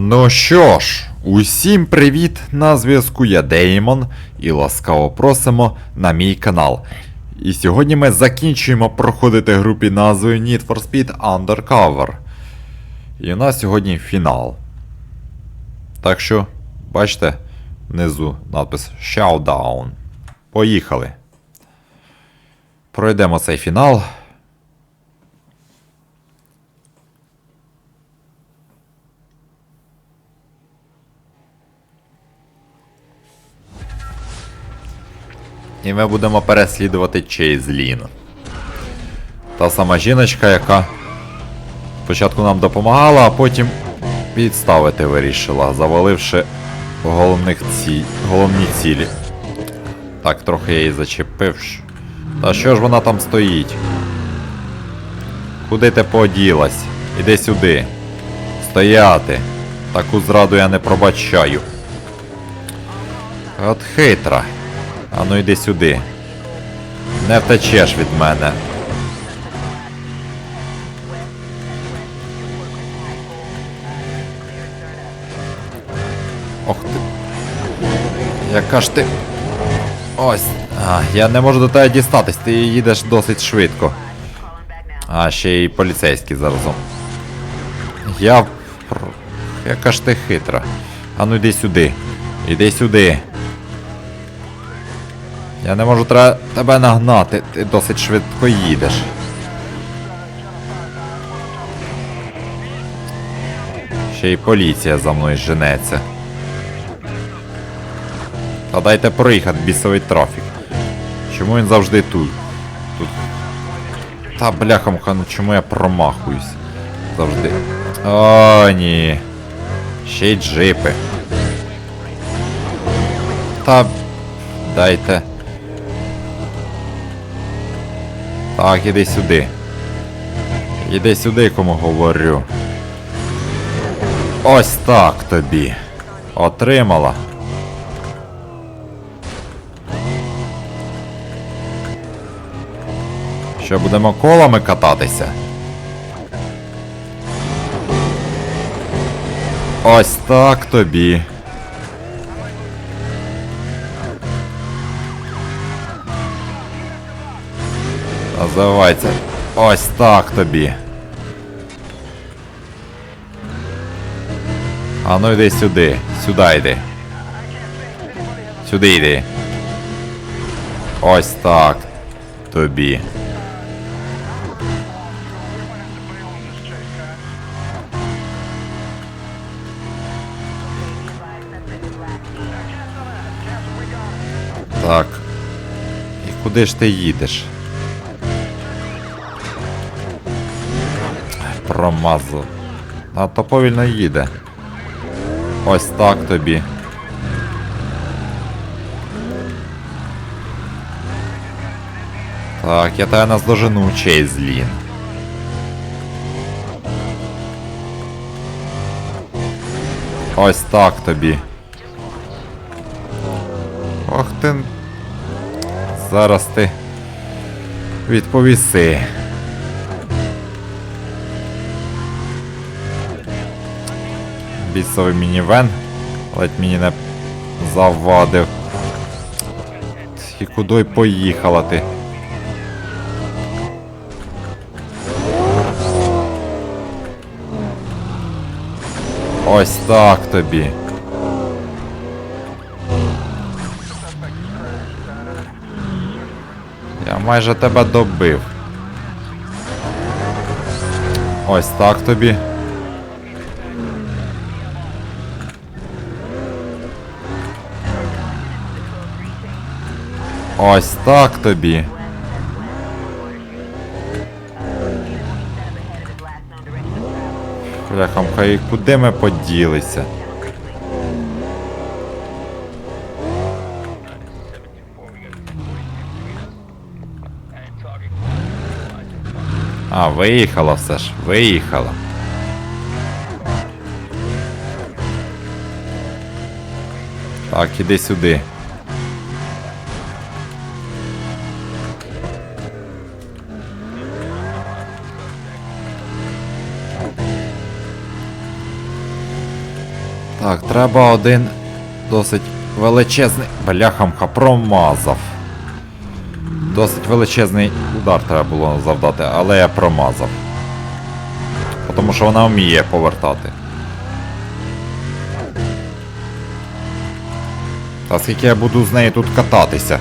Ну що ж, усім привіт! На зв'язку я Деймон і ласкаво просимо на мій канал. І сьогодні ми закінчуємо проходити гру під назвою Need for Speed Undercover. І у нас сьогодні фінал. Так що, бачите, внизу надпис Showdown. Поїхали. Пройдемо цей фінал. І ми будемо переслідувати Чейз Лін. Та сама жіночка, яка спочатку нам допомагала, а потім підставити вирішила, заваливши головних ці... головні цілі. Так, трохи я її зачепив. Та що ж вона там стоїть? Куди ти поділась? Іди сюди. Стояти. Таку зраду я не пробачаю. От хитра. А ну йди сюди. Не втечеш від мене. Ох ти. Яка ж ти. Ось. А, я не можу до тебе дістатись, ти їдеш досить швидко. А, ще й поліцейський заразом. Я. Яка ж ти хитра. А ну йди сюди. Іди сюди. Я не можу тре- тебе нагнати, ти досить швидко їдеш. Ще й поліція за мною женеться. Та дайте проїхати бісовий трафік. Чому він завжди тут? Тут. Та бляхамка, ну чому я промахуюсь? Завжди. О, ні. Ще й джипи. Та. Дайте. Так, іди сюди. Іди сюди, кому говорю. Ось так тобі. Отримала. Що будемо колами кататися? Ось так тобі. Називається. Ось так тобі. А ну йди сюди. Сюди йди. Сюди йди. Ось так. Тобі. Так. І куди ж ти їдеш? Промазав. А то повільно їде. Ось так тобі. Так, я тебе наздожену, Чейзлін. Ось так тобі. Ох ти. Зараз ти відповіси. Бісовий мінівен. Ледь мені не завадив. І куди поїхала ти? Ось так тобі. Я майже тебе добив. Ось так тобі. Ось так тобі. Бляхамка, і куди ми поділися? А, виїхала все ж, виїхала. Так, іди сюди. Так, треба один досить величезний. Бляхамха промазав. Досить величезний удар треба було завдати, але я промазав. Тому що вона вміє повертати. Та скільки я буду з нею тут кататися?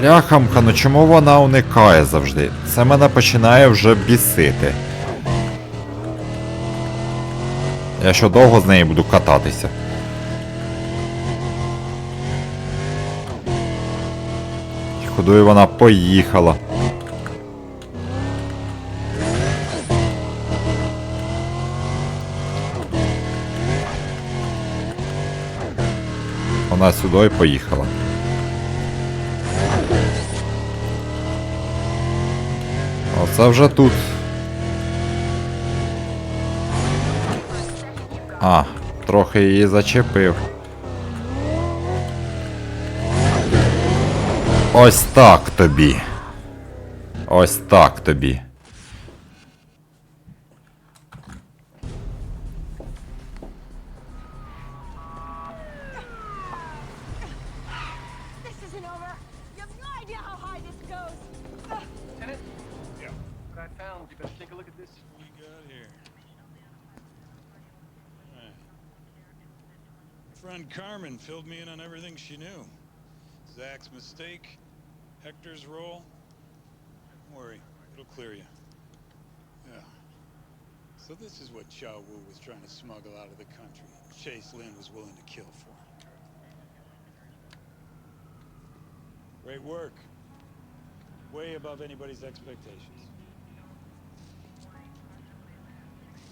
Бляхамка, ну чому вона уникає завжди? Це мене починає вже бісити. Я що довго з нею буду кататися? Куди вона поїхала? Вона сюди поїхала. Вже тут. А, трохи її зачепив. Ось так тобі. Ось так тобі. Friend Carmen filled me in on everything she knew. Zach's mistake, Hector's role. Don't worry, it'll clear you. Yeah. So this is what Chow Wu was trying to smuggle out of the country. Chase Lin was willing to kill for. Great work. Way above anybody's expectations.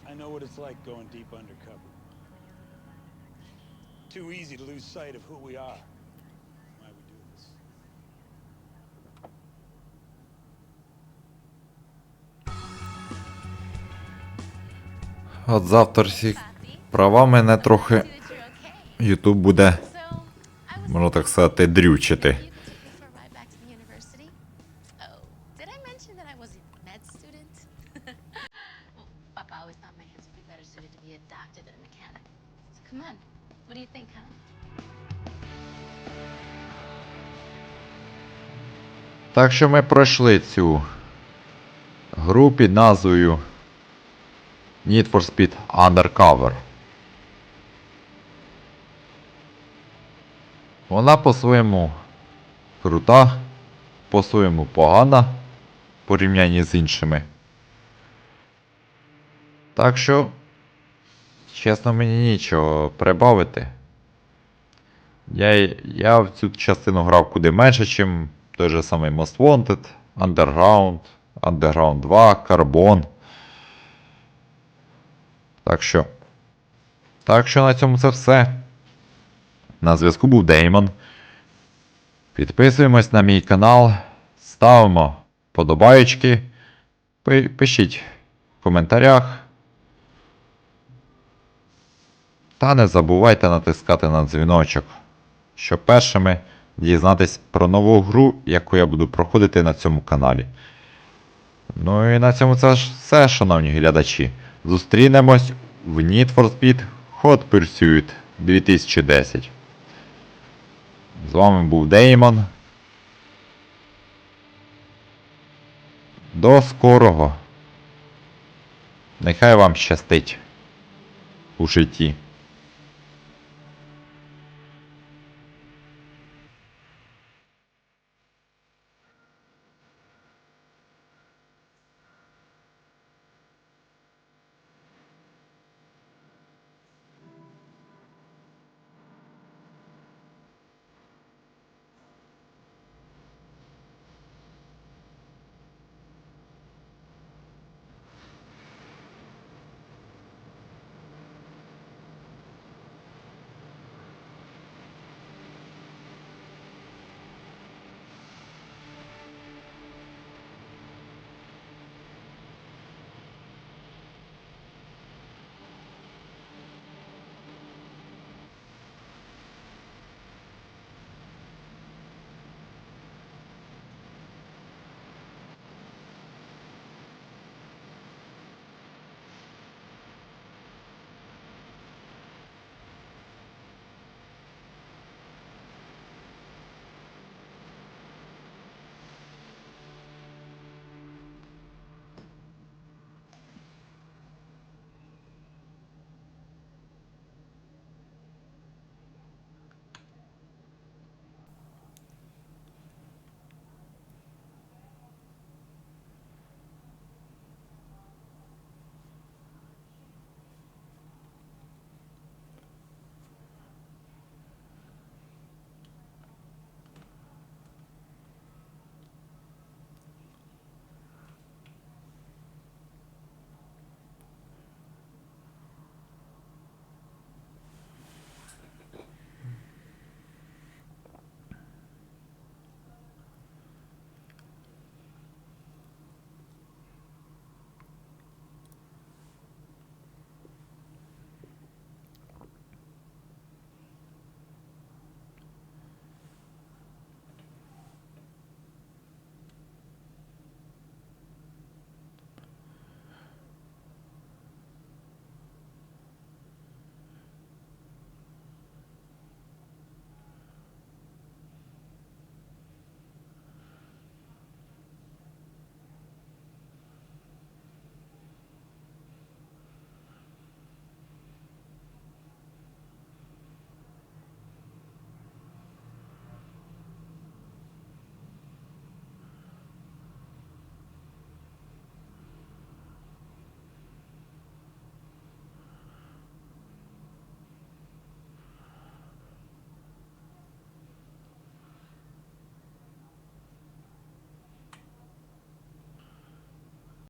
I know what it's like going deep undercover. Too easy to lose sight of who we are. Why we do this. От з авторських права мене трохи Ютуб буде, можна так сказати, дрючити. Come on, what do you think, huh? Так що ми пройшли цю гру під назвою Need for Speed Undercover. Вона по-своєму крута, по-своєму погана в порівнянні з іншими. Так що, чесно, мені нічого прибавити. Я, я в цю частину грав куди менше, ніж той же самий Most Wanted, Underground, Underground 2, Carbon. Так що. Так що на цьому це все. На зв'язку був Деймон. Підписуємось на мій канал, ставимо подобаєчки. Пишіть в коментарях. Та не забувайте натискати на дзвіночок, щоб першими дізнатись про нову гру, яку я буду проходити на цьому каналі. Ну і на цьому це ж все, шановні глядачі. Зустрінемось в Need for Speed Hot Pursuit 2010. З вами був Деймон. До скорого. Нехай вам щастить у житті.